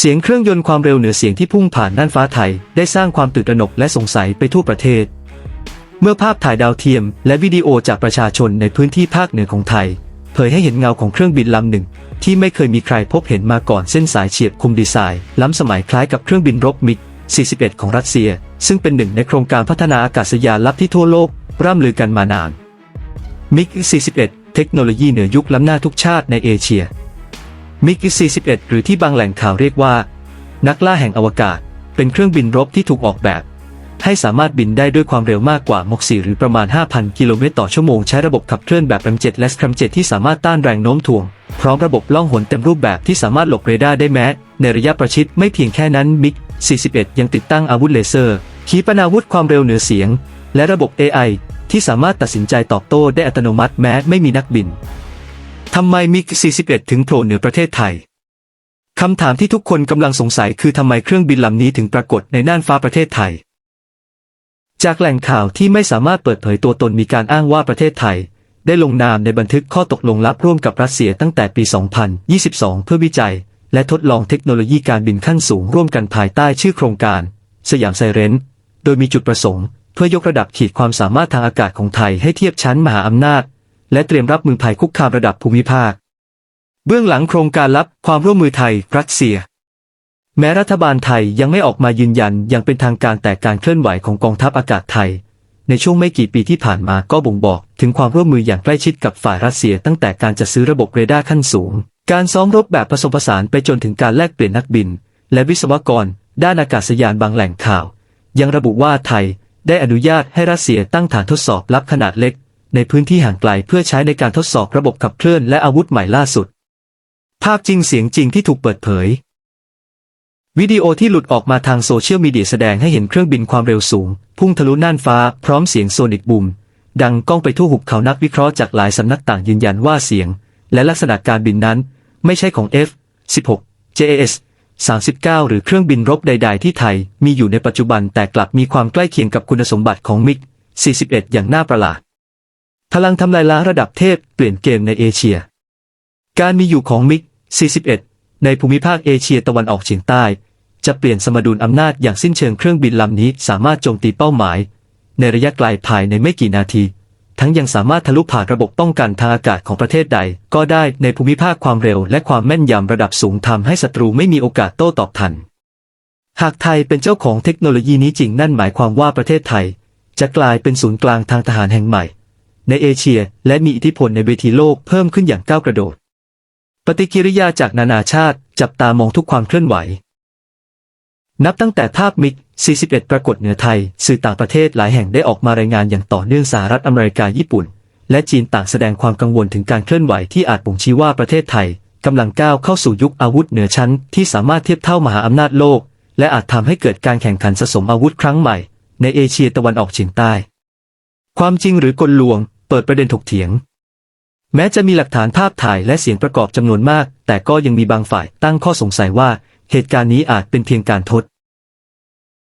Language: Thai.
เสียงเครื่องยนต์ความเร็วเหนือเสียงที่พุ่งผ่านน่านฟ้าไทย ได้สร้างความตื่นตระหนกและสงสัยไปทั่วประเทศ เมื่อภาพถ่ายดาวเทียม และวิดีโอจากประชาชนในพื้นที่ภาคเหนือของไทย เผยให้เห็นเงาของเครื่องบินลำหนึ่ง ที่ไม่เคยมีใครพบเห็นมาก่อนเส้นสายเฉียบคมดีไซน์ ล้ำสมัยคล้ายกับเครื่องบินรบมิก 41 ของรัสเซีย ซึ่งเป็นหนึ่งในโครงการพัฒนาอากาศยานลับที่ทั่วโลก ร่ำลือกันมานานมิก 41 เทคโนโลยีเหนือยุคล้ำหน้าทุกชาติในเอเชีย มิก41 หรือที่บางแหล่งข่าวเรียกว่า นักล่าแห่งอวกาศ เป็นเครื่องบินรบที่ถูกออกแบบ ให้สามารถบินได้ด้วยความเร็วมากกว่ามก4หรือประมาณ 5,000 กิโลเมตรต่อชั่วโมงใช้ระบบขับเคลื่อนแบบแรมเจ็ตและสแครมเจ็ตที่สามารถต้านแรงโน้มถ่วง พร้อมระบบล่องหนเต็มรูปแบบที่สามารถหลบเรดาร์ได้แม้ ในระยะประชิดไม่เพียงแค่นั้นมิก41 ยังติดตั้งอาวุธเลเซอร์ ขีปนาวุธความเร็วเหนือเสียง และระบบ AI ที่สามารถตัดสินใจตอบโต้ได้อัตโนมัติแม้ไม่มีนักบิน ทำไมมิก 41 ถึงโผล่เหนือประเทศไทย คำถามที่ทุกคนกำลังสงสัยคือทำไมเครื่องบินลำนี้ถึงปรากฏในน่านฟ้าประเทศไทย จากแหล่งข่าวที่ไม่สามารถเปิดเผยตัวตนมีการอ้างว่าประเทศไทย ได้ลงนามในบันทึกข้อตกลงลับร่วมกับรัสเซียตั้งแต่ปี 2022 เพื่อวิจัย และทดลองเทคโนโลยีการบินขั้นสูงร่วมกันภายใต้ชื่อโครงการ สยามไซเรนโดยมีจุดประสงค์ เพื่อยกระดับขีดความสามารถทางอากาศของไทยให้เทียบชั้นมหาอำนาจ และเตรียมรับมือภัยคุกคามระดับภูมิภาค เบื้องหลังโครงการลับความร่วมมือไทยรัสเซีย แม้รัฐบาลไทยยังไม่ออกมายืนยันอย่างเป็นทางการแต่การเคลื่อนไหวของกองทัพอากาศไทย ในช่วงไม่กี่ปีที่ผ่านมาก็บ่งบอกถึงความร่วมมืออย่างใกล้ชิดกับฝ่ายรัสเซีย ตั้งแต่การจัดซื้อระบบเรดาร์ขั้นสูง การซ้อมรบแบบผสมผสานไปจนถึงการแลกเปลี่ยนนักบิน และวิศวกร ด้านอากาศยานบางแหล่งข่าว ยังระบุว่าไทยได้อนุญาตให้รัสเซียตั้งฐานทดสอบลับขนาดเล็ก ในพื้นที่ห่างไกลเพื่อใช้ในการทดสอบระบบขับเคลื่อนและอาวุธใหม่ล่าสุด ภาพจริงเสียงจริงที่ถูกเปิดเผย วิดีโอที่หลุดออกมาทางโซเชียลมีเดียแสดงให้เห็นเครื่องบินความเร็วสูง พุ่งทะลุน่านฟ้าพร้อมเสียงโซนิกบูมดังก้องไปทั่วหุบเขานักวิเคราะห์จากหลายสำนักต่างยืนยันว่าเสียง และลักษณะการบินนั้น ไม่ใช่ของ F-16 JAS 39 หรือเครื่องบินรบใด ๆ ที่ไทย มีอยู่ในปัจจุบันแต่กลับมีความใกล้เคียงกับคุณสมบัติของมิก41 อย่างน่าประหลาด พลังทำลายล้างระดับเทพเปลี่ยนเกมในเอเชีย การมีอยู่ของมิก 41 ในภูมิภาคเอเชียตะวันออกเฉียงใต้ จะเปลี่ยนสมดุลอำนาจอย่างสิ้นเชิงเครื่องบินลำนี้สามารถโจมตีเป้าหมาย ในระยะไกลภายในไม่กี่นาที ทั้งยังสามารถทะลุผ่านระบบป้องกันทางอากาศของประเทศใด ก็ได้ในภูมิภาคความเร็วและความแม่นยำระดับสูงทำให้ศัตรูไม่มีโอกาสโต้ตอบทัน หากไทยเป็นเจ้าของเทคโนโลยีนี้จริงนั่นหมายความว่าประเทศไทย จะกลายเป็นศูนย์กลางทางทหารแห่งใหม่ ในเอเชีย และมีอิทธิพลในเวทีโลกเพิ่มขึ้นอย่างก้าวกระโดด ปฏิกิริยาจากนานาชาติจับตามองทุกความเคลื่อนไหว นับตั้งแต่ภาพมิก 41 ปรากฏเหนือไทย สื่อต่างประเทศหลายแห่งได้ออกมารายงานอย่างต่อเนื่องสหรัฐอเมริกาญี่ปุ่น และจีนต่างแสดงความกังวลถึงการเคลื่อนไหวที่อาจบ่งชี้ว่าประเทศไทยกำลังก้าวเข้าสู่ยุคอาวุธเหนือชั้นที่สามารถเทียบเท่ามหาอำนาจโลก และอาจทำให้เกิดการแข่งขันสะสมอาวุธครั้งใหม่ ในเอเชียตะวันออกเฉียงใต้ ความจริงหรือกลลวง เปิดประเด็นถกเถียง แม้จะมีหลักฐานภาพถ่ายและเสียงประกอบจำนวนมาก แต่ก็ยังมีบางฝ่ายตั้งข้อสงสัยว่า เหตุการณ์นี้อาจเป็นเพียงการทด